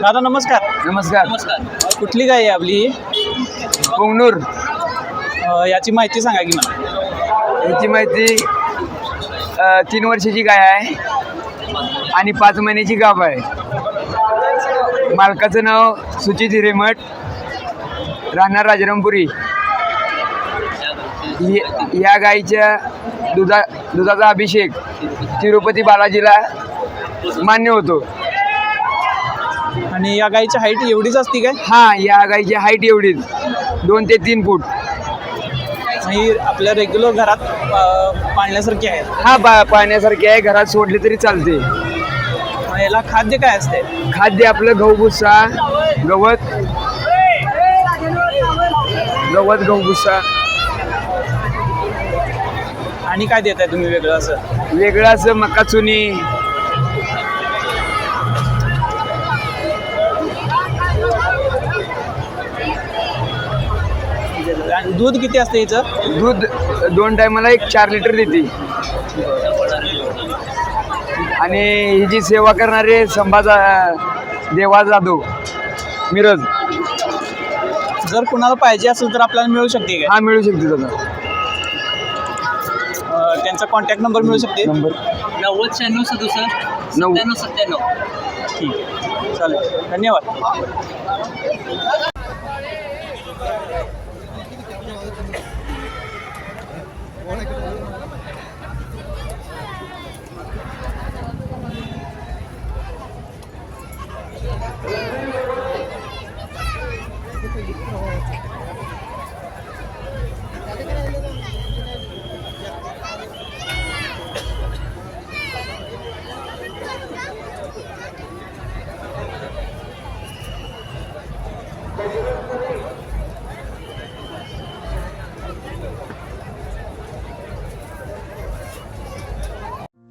दादा नमस्कार. नमस्कार. कुठली गाय आहे आपली? कोंगनूर. अ, याची माहिती सांगा की मला. याची माहिती अ, तीन वर्षाची गाय आहे आणि पाच महिन्याची गाभ आहे. मालकाचं नाव सुचित हिरेमठ राहणार राजरामपुरी. हि- या गाईच्या दुधा दुधाचा अभिषेक तिरुपती बालाजीला मान्य होतो. आणि या गायची हाईट एवढीच असती काय? हा या गाईची हाईट एवढीच. दोन ते तीन फूट. आणि आपल्या रेग्युलर घरात पाळण्यासारखी आहे. हा बा पाहण्यासारखे आहे. घरात सोडले तरी चालते. मग याला खाद्य काय असते? खाद्य आपलं गहू भुस्सा गवत. गवत गहू भुस्सा आणि काय देताय तुम्ही वेगळं असं? वेगळं असं मका चुनी. दूध किती असतं याचं? दूध दोन टायमाला एक चार लिटर देते. आणि ही जी सेवा करणारे संभाजा देवा जाधव मिरज. जर कुणाला पाहिजे असेल तर आपल्याला मिळू शकते हा मिळू शकते त्याचा अ, त्यांचा कॉन्टॅक्ट नंबर मिळू शकते? नंबर. नव्वद शहाण्णव सदुसष्ट नऊ. सत्त्याण्णव सत्त्याण्णव. ठीक. आहे चालेल. धन्यवाद. অনেক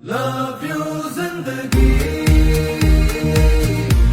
Love you zindagi